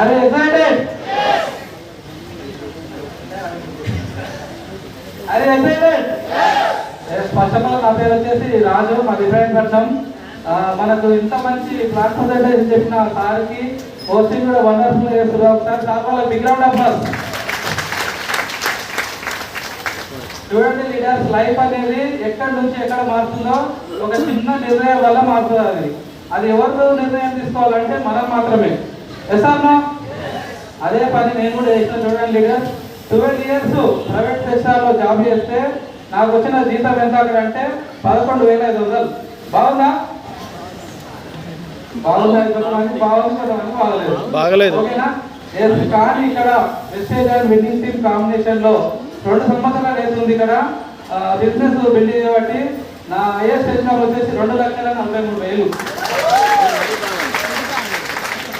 అరే excited? అరే Yes, first of all, నా పేరు వచ్చేసి రాజు మా డిఫరెంట్ ఆ, మనకు ఇంత మంచి ప్లాట్ఫామ్ అయితే చెప్పిన సార్కి హోస్టింగ్ కూడా వండర్ఫుల్ చేస్తున్నారు. ఒకసారి సార్ వాళ్ళ బిగ్ రౌండ్ ఆఫ్ చూడండి లీడర్స్ లైఫ్ అనేది ఎక్కడి నుంచి ఎక్కడ మారుతుందో ఒక చిన్న నిర్ణయం వల్ల మారుతుంది. అది అది ఎవరితో నిర్ణయం తీసుకోవాలంటే మనం మాత్రమే. ఎస్ అన్నా? అదే పని నేను కూడా చేసిన చూడండి లీడర్. ట్వెల్వ్ ఇయర్స్ ప్రైవేట్ సెక్టార్లో జాబ్ చేస్తే నాకు వచ్చిన జీతం ఎంత అంటే పదకొండు వేల ఐదు వందలు. బాగుందా? బాగలేదు. కానీ ఇక్కడ వెస్టేజ్ అండ్ బిల్డింగ్ టీమ్ కాంబినేషన్లో రెండు సంవత్సరాలు అవుతుంది ఇక్కడ. బిజినెస్ బిల్డింగ్ కాబట్టి నా ఐఎస్ ఇన్కమ్ వచ్చేసి రెండు లక్షల నలభై మూడు వేలు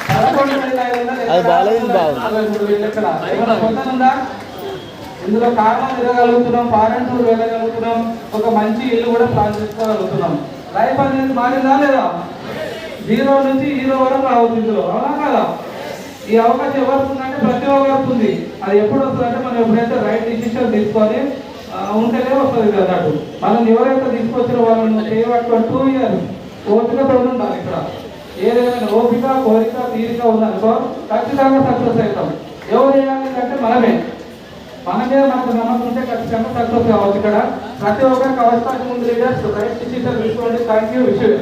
పదకొండు వేల ఐదు వందలు ఎక్కడ? అది బాగాలేదు, బాగుంది. ఇందులో కారణం తిరగలుగుతున్నాం పారెంటూరు వెళ్ళగలుగుతున్నాం ఒక మంచి ఇల్లు కూడా ప్లాన్ చేసుకోగలుగుతున్నాం. లైఫ్ అనేది మారిందా లేదా? జీరో నుంచి హీరో వరకు రావచ్చు ఇందులో. అవునా కదా? ఈ అవకాశం ఎవరికి ఉందంటే ప్రతి ఒక్కరికి ఉంది. అది ఎప్పుడు వస్తుందంటే మనం ఎప్పుడైతే రైట్ డిసిషన్ తీసుకొని ఉంటేనే వస్తుంది ఇది అన్నట్టు మనం ఎవరైతే తీసుకొచ్చిన వాళ్ళని చేయబట్టుకొని టూ ఇయర్స్ ఓపికతో ఉండాలి ఇక్కడ. ఏదైనా ఓపిక కోరిక తీరిక ఉందనుకో ఖచ్చితంగా సక్సెస్ అవుతాం. ఎవరు చేయాలి అంటే మనమే. మనమే మనకు నమ్మకం ఉంటే ఖచ్చితంగా సక్సెస్ కావచ్చు ఇక్కడ. ప్రతి ఒక్కరికి అవకాశం ముందు లీడర్స్ రైట్ డిసిషన్ తీసుకోండి థ్యాంక్ యూ విషయం